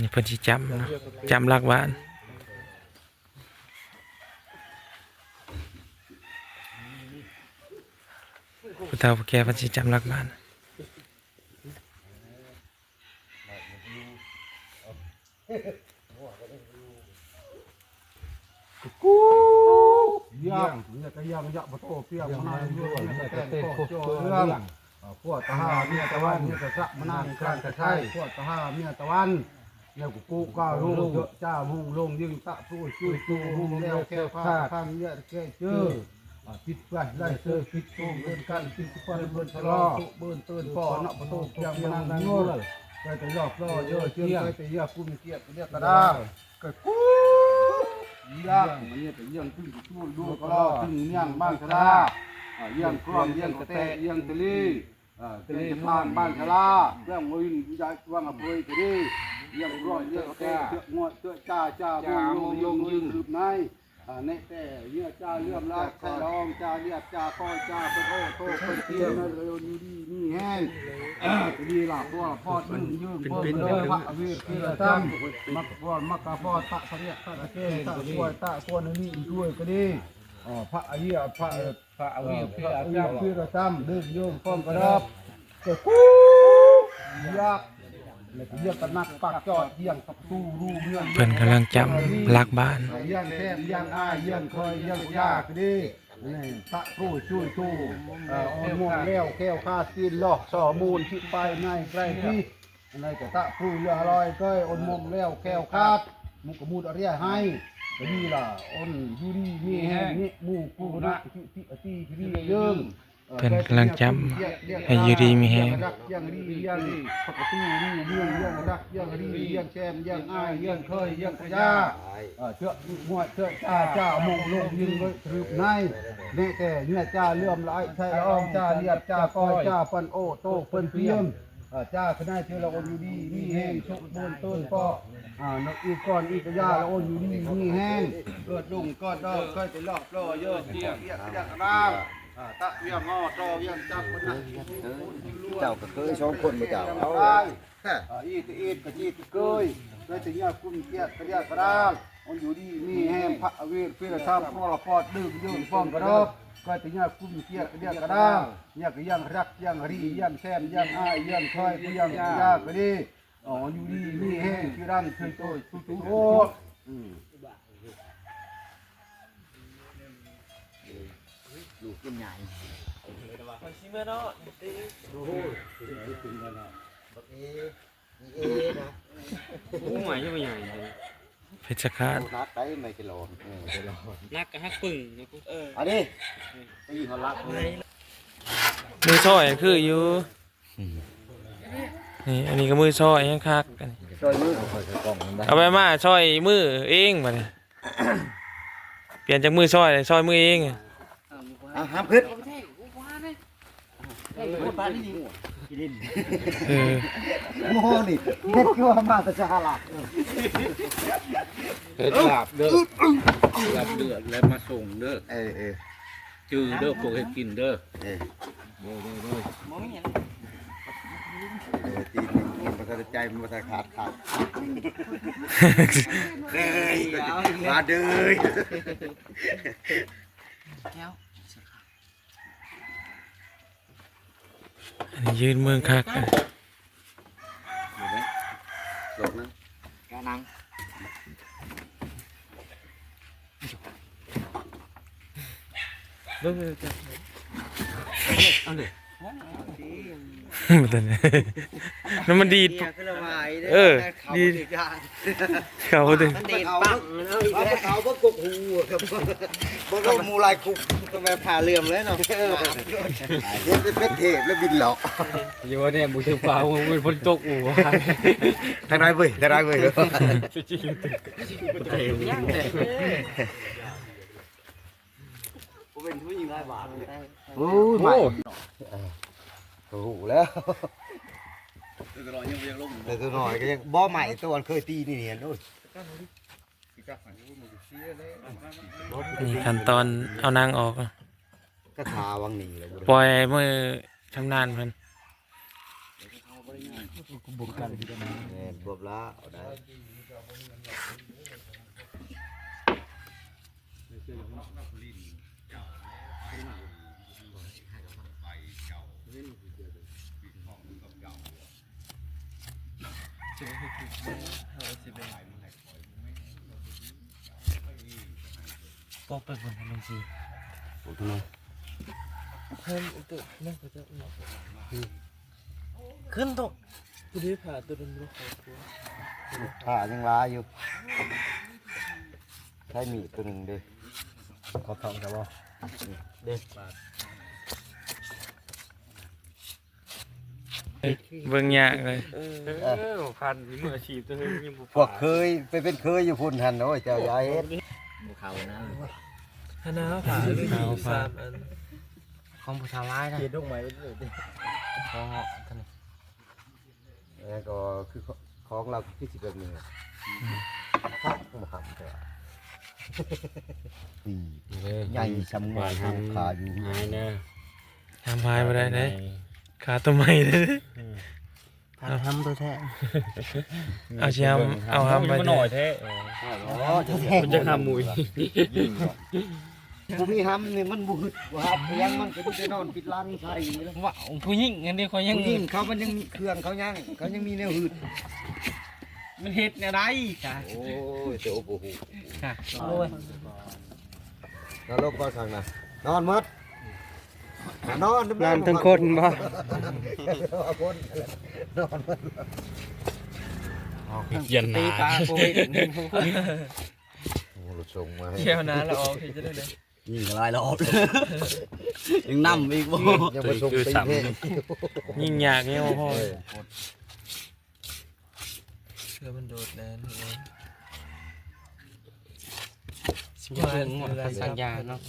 นี่เพิ่นสิจำนะจำรักบ้านผู้เฒ่าผู้แก่เพิ่นสิจำรักบ้านกูย่างเนี่ยก็ย่างยะบ่โตเปียมานาอยู่เนี่ยแต่เต้นโคโจเรื่องพวกตะหาเมียตะวันเนี่ยก็สะมานั่งกันตะไคร้พวกตะหาเมียตะวัน เนี่ยกูกูก็รู้เยอะจ้ามุ่งลงยิ่งตะผู้ช่วยตู้มุ่งแล้วแค่ผ้าข้างเนี่ยแค่เจอปิดไปไล่เจอปิดตู้เดินกันปิดไปเบิ่นทะเลาะเบิ่นเตือนป่อเนาะบ่โตเปียกมานั่งอยู่ไปแต่ยอกล้อเยอะเชื่อไปแต่ยากุ้มเกียดเรียกกระด้างก็กูย่างมันเนี่ยเป็นย่างขึ้นชูดูก็ล่อขึ้นย่างบ้านชะลาอ่าย่างกล้องย่างกระเตะย่างตะลี่ตะลีบ้านบ้านชะลาย่างวินยายว่างอภัยตะลี่ ย่างกล้องย่างกระเตะเชือกงวดเชือกจ้าจ้าบุญลงลงยืนคืบในอ่าในแต่เยื่อจ้าเลื่อมลาใส่รองจ้าเรียบจ้าก้อยจ้าเป็นโอ้โตเป็นเทียนเร็วดีดีนี่แห้งอ่าตะลีล่ะพวกพ่อยืนยืนเพิ่มเลยพระอวีคือตั้มมักพ่อมักกะพ่อตะเสนียตะตะเกตะกล้วยตะกวนนี่อีกด้วยก็ดีอ๋อพระอริยพระพระอริยพระอริยคือตั้มดึงโยมป้อมกระดับก็กูยัก แล้วก็เรียกกันนักปากจอดเยี่ยงประตูรูเมืองเพิ่นกำลังจำรักบ้าน เยี่ยงแทบเยี่ยงอ้ายเยี่ยงคอยเยี่ยงยากดีนี่ตะกู้ช่วยตู้เอ่ออ่อนม่วงแล้วแก้วคาซีนลอกสอมูลที่ไปในใกล้ที่อะไรก็ตะกู้เรือลอยก้อยอ่อนม่วงแล้วแก้วคาดมุกกมูดอะไรให้ก็นี่ล่ะอ่อนยูดีมีแห้งนี่หมู่กูนะที่ที่ที่ที่ที่เยิ่ง เพิ่นกำลังจำให้อยู่ดีมีแฮงเชื่อหัวเชื่อจ้าจ้ามงลงยิงรึบในนี่แต่เนี่ยจ้าเลื่อมไหลใช่ละอองจ้าเรียบจ้าก้อยจ้าปันโอโตเปิ้นเพียมเออจ้าคณะเชื่อละอนอยู่ดีมีแห้งชุกบนต้นปออ่านกอีกก้อนอีกกระยาละอนอยู่ดีมีแห้งเกิดลุงก้อนดอกก้อยจะลอกล่อเยอะเจียเรียกเรียกร่าง ตะเวียงงอตเวียงจับมันนะเจ้าก็เคยสองคนมาเจ้าเอาอ่าอีตอีตกะจีตเกยเลยถึงเนี่ยกุ้มเกียดกระเดียกระดางมันอยู่ดีมีแห้งพระเวทเพื่อทำพ่อละปอดดื่มดื่มป้องกระดอกก็ถึงเนี่ยกุ้มเกียดกระเดียกระดางเนี่ยก็ยังรักยังรียังแซมยังอ้ายยังคอยก็ยังยากก็ดีอ๋ออยู่ดีมีแห้งคือรังคือโตตุดโต ตุโออืมลูกเป็นใหญ่ผู้ใหม่ใช่ไหมใหญ่เพชรฆาตนัดไปไม่กิโลเออกิโลนักกะฮักปึ่งนะกูเอออันนี้ตีเขาลักเลยมือซ้อยคืออยู่นี่อันนี้ก็มือซ้อยยังคักอันนี้ช่วยมือคอยกล่องมันได้เอาไปมาซ้อยมือเองบัดนี้เปลี่ยนจากมือซ้อยซ้อยมือเอง อะห้ามขึ้นเออโม่นี่เฮ็ดคือว่ามาแต่จะหาลักเฮ็ดลาบเด้อลาบเดือดแล้วมาส่งเด้อเออเออจื้อเด้อพวกให้กินเด้อเออเด้อเด้อเด้อเออตีนมันประทับใจมันประทับขาดขาดเด้อมาเด้อ อันนี้ยืนเมืองคักอันนี้หลบนะกานังเบิ่งๆจ้ะมันแต่เนี่ยน้ำมันดีดเออดีดเขาดึงเด็ดปังเอาไปเขาก็กกหูครับบ่ก็มูลายคุกทำไมผ่าเลื่อมเลยเนาะเฮ็ดเป็นเทพแล้วบินหลอกอยู่เนี่ยบุถึงฟ้ามันฝนตกอู่ว่าทางไหนเว้ยทางไหนเว้ยโอ้ยไม่โอ้โหแล้วแต่ตัวน้อยก็ยังบ่ใหม่ตัวเคยตีนี่เนี่ยโอ้ยนี่ขั้นตอนเอานางออก ก็ทาวังหนีแล้วปล่อยมือชำนาญเพิ่นบุกกันแม่นบวบละเอาได้ ปอ กไปบนทำเป็นสีบุกทำไมเพิ่มอุตุนั่นก็จะขึ้นตกตัวนี้ผ่าตัวนั้นรู้เขาตัวขายังลาอยู่ใช้มีดตัวหนึ่งเด้ขอทำครับบ่เด้ เบิ่งยากเลยเออพันมืออาชีพตัวนี้ยังบ่พวกเคยไปเป็นเคยอยู่พุ่นหันโอ้ยเจ้าอยาเฮ็ดเขานะคณะผ่าเลยสามอันของผู้ชายร้ายนะเขียนดอกไม้ไว้เลยดิของท่านแล้วก็คือของเราคือสิแบบนี้พักมาทำเถอะปีใหญ่สำงานทางขาอยู่หายเด้อทำพายมาได้ไหน ขาตัวใหม่เลย ทำทำตัวแท้เอาเชียมเอาทำไปหน่อยแท้อ๋อจะแทงมันจะทำมุยกูมีห้ำนี่มันบุดว่าห้ำยังมันก็จะนอนปิดลังใส่แล้วว่าผู้หญิงอันนี้เขายังผู้หญิงเขามันยังมีเครื่องเขายังเขายังมีแนวหืดมันเฮ็ดแนวใดจ้ะโอ้ยเจ้าโอ้โหค่ะโอ้ยนรกก็สั่งนะนอนหมด นอนนอนทั้งคนบ่คนนอนหมดเย็นตีตาโควิดโอ้รถส่งมาให้เชียวนะเราเอาที่จะได้เลยยิงหลายรอบยังนำอีกบ่ยังมาส่งตีเทยิ่งยากเนี่ยพ่อเชื่อมันโดดแน่นอนสิบเชิงหมดสัญญาเนาะ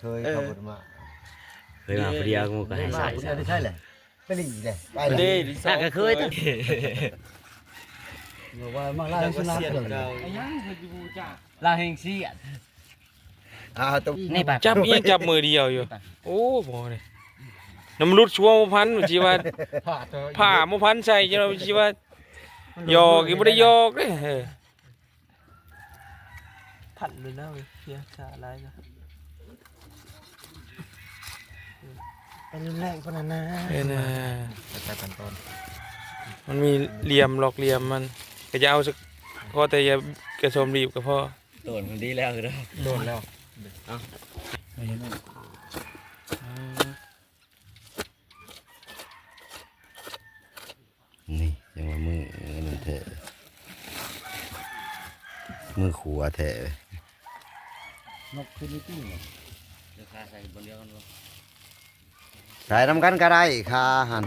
เคยขับรถมาเคยมาผู้เดียวกูก็ให้ใส่ใช่ใช่เลยไปดีเลยไปไปเลดิยดิน่าก็เคยตั้งว่ามาไล่สุนัขเลยลาเฮงซี่อะอ่าต้องนี่ป่ะจับเอียงจับมือเดียวอยู่ โอ้โหเลยน้ำรุดชัวโมพันธุ์ชีว่าผ่าเธอผ่าโมพันธุ์ใส่จะเราชีว่าหยอกอีบ่ได้หยอกเด้เออผัดเลยนะเว้ยเฮียขาลายนะเป็นรุนแรงคนนั้นนะเออนมันมีเหลี่ยมหลอกเหลี่ยมมันก็จะเอาสักพอแต่อย่ากระชมรีบก็พอโดนคนดีแล้วคือเด้อโดนแล้วนี่ยังว่ามือนั่นแท้มือขวาแท้ นกคือนี่ติ้งจะคาใส่บนเดียวกันบ่ใส่ทำกันก็ได้ค่าหัน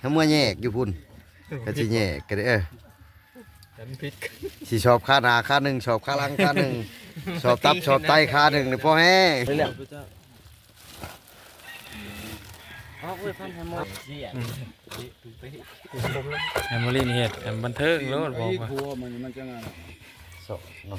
ถ้าเมื่อแยกอยู่พุ่นก็สิแยกก็ได้เออฉันพิษสิชอบค่าหน้าค่าหนึ่งชอบค่าหลังค่าหนึ่งชอบตับชอบไตค่าหนึ่งนี่พอแห้งไปแล้วพระเจ้าอ๋อเว้ยพันธมดเสียแฮมเบอรินเห็ดแฮมบันเทิงแล้วบอกว่าครัวมันมันจะงานโสน้อ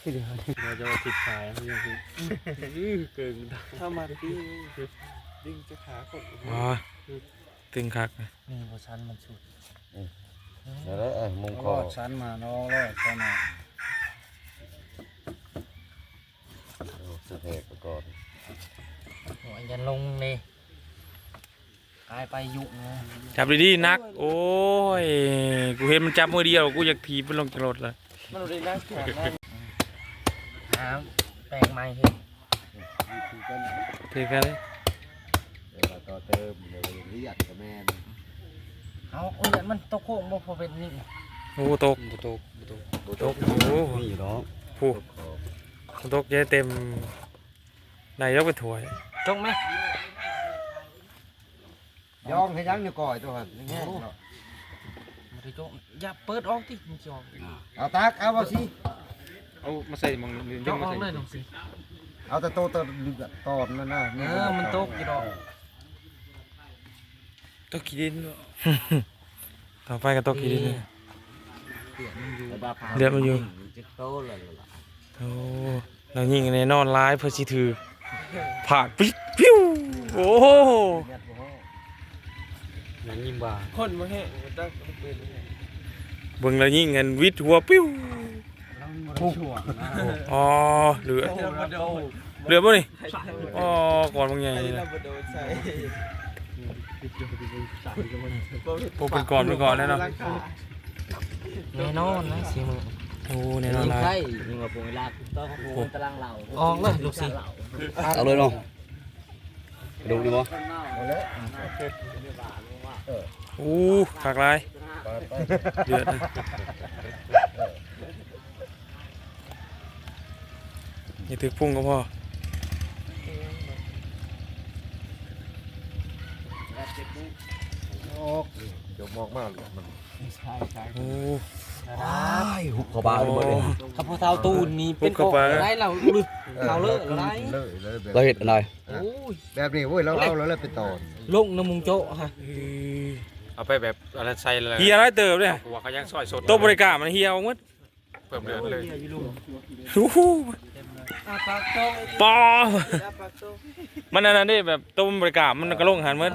เด้น้องเคยละเสียนี่ยันแต่มันโบราณโอ้มาเนี่ยมานี่น้องอะไรเราจะมาติดสายมันยังเกินถ้ามาที่ดึงจะขากดอ๋อตึงคักนี่บ่ชันมันสุดเดี๋ยวได้วเอ้ยมุงคอชั้นมาเนาะรอดชั้นมาสุเทะก่อนโอ้ยยันลงนี่กลายไปยุนะจับดีๆนัก โอ้ย กูเห็นมันจับมือเดียว กูอยากถีบมันลงจากรถเลยมันได้นั่งแข็ง น้ำแปลงใหม่เห็นเถือกันเลยเดี๋ยวเราต่อเติมเดี๋ยวเรียกกับแม่นเอาโอ้ยมันตกโค้งบ่พอเป็นนี่โอ้ตกตกตกโอ้นี่เนาะผู้ตกเยอะเต็มนายกเป็นถ้วยจงไหมย่องให้ยังอยู่ก่อยตัวหันแห้งเนาะมาที่จงอย่าเปิดออกที่มันจองเอาตักเอาเอาสิ เอามาใส่มองจองออกเลยน้องสิเอาแต่โตตะลึกอะตอนนั่นน่ะเออมันตกกี่ดอกตกขี้ดินต่อไปก็ตกขี้ดินเลยเลือดมันอยู่ จะโตเลยล่ะโอ้เรายิงในนอนร้ายเพื่อสิถือผ่าดปิ๊บปิ้วโอ้โหนั่นยิ้มบ่าคนมาแห้งตั้งเป็นเบิ่งแล้วยิงเงินวิทย์หัวปิ้ว อ๋อเหลือเหลือป่ะนี่อ๋อก่อนบางอย่างนี่นะโอ้เป็นก่อนเป็นก่อนแล้วเนาะแน่นอนนะสีมือโอ้แน่นอนละยิงมาปุ่งลากต้องปุ่งตารางเหล่าออกเลยลูกสิเอาเลยเนาะดูดิบ่โอ้ขากลายเดือดนะ อย่าถึกพุ่งก็พอเดี๋ยวมอกมากเลยมันโอ้หุบเข้าบ้านเลยบ่ได้ข้าพเจ้าตูนนี่เป็นปุ๊บเข้าไปไรเราลึกเขาเลิกไรเลยเลยแบบเราเห็นอะไรโอ้ยแบบนี้เว้ยเราเราเราเลยไปตอนลงน้ำมุงโจฮะเอาไปแบบอะไรใส่เลยเฮียอะไรเติมเนี่ยหัวเขายังซอยสดตัวบริการมันเฮียเอาหมดเพิ่มเดือดเลยโอ้โห ปอมันอันนั้นนี่แบบตัวบริการมันก็ลงหันเหมือน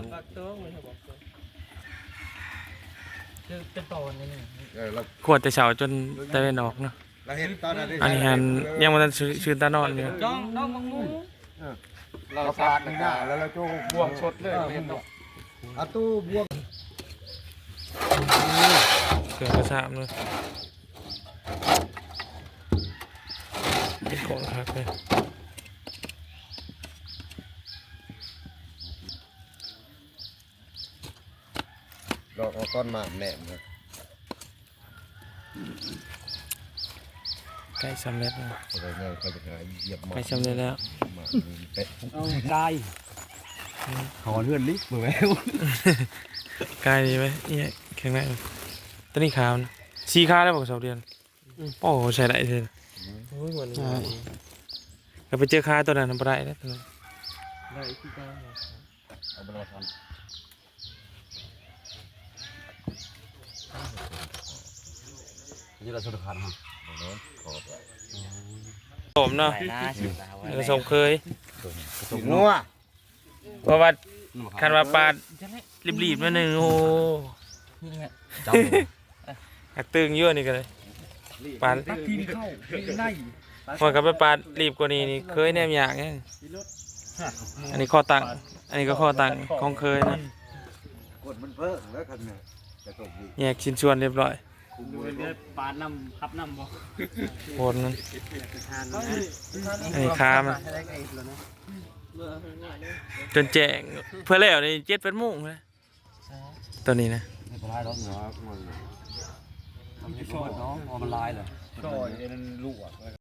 เป็นตอนนี่นี่เออเราขวดแต่เช้าจนตะเวนออกเนาะเราเห็นตอนนั้นอันนี้หันยังมันชื่นตานอนอยู่จ้องน้องมังมูเราสาดในหน้าแล้วเราโจ้บ่วงสดเลยเห็นดอกเอาตู้บวกเครื่องกระซามเลย เป็นของคักเลยดอกเอาก้อนหมากแหนมครับใกล้สำเร็จแล้วอะไรเงี้ยเขาจะหาเหยียบหมากใกล้สำเร็จแล้วหมากนี่เป๊ะกายหอนเลื่อนลิฟต์บ่แม่วใกล้ดีไหมเนี่ยแข็งแรงตัวนี้ขาวนะสีขาวได้บอกสองเดือนโอ้โหใช้ได้เลย ก็ไปเจอคาตัวนั้นไม่ได้นะตัวนั้นเอาไปรอทำนี่เราสุดขันฮะขอบผมเนาะใส่หน้าสิผสมเคยสุกนัวเพราะว่าคันว่าปลารีบๆนิดนึงโอ้นี่ไงจับหักตึงเยอะนี่กันเลย ปลาทีมเข้าในพอกับไปปลารีบกว่านี้นี่เคยแนมอยากไงอันนี้ข้อตังอันนี้ก็ข้อตังของเคยนะกดมันเพิ่มแล้วคันเนี่ยจะตกดีแยกชิ้นส่วนเรียบร้อยปาดน้ำพับน้ำบ่โหดมันอันนี้ค้ามันจนแจงเพื่อแล้วนี่เจ็ดเป็นโมุ่งเลยตัวนี้นะไม่เป็ นไรหรอกเนานมีโชดเนาะพอมันลายเลย ก็เอ็นลูกอะ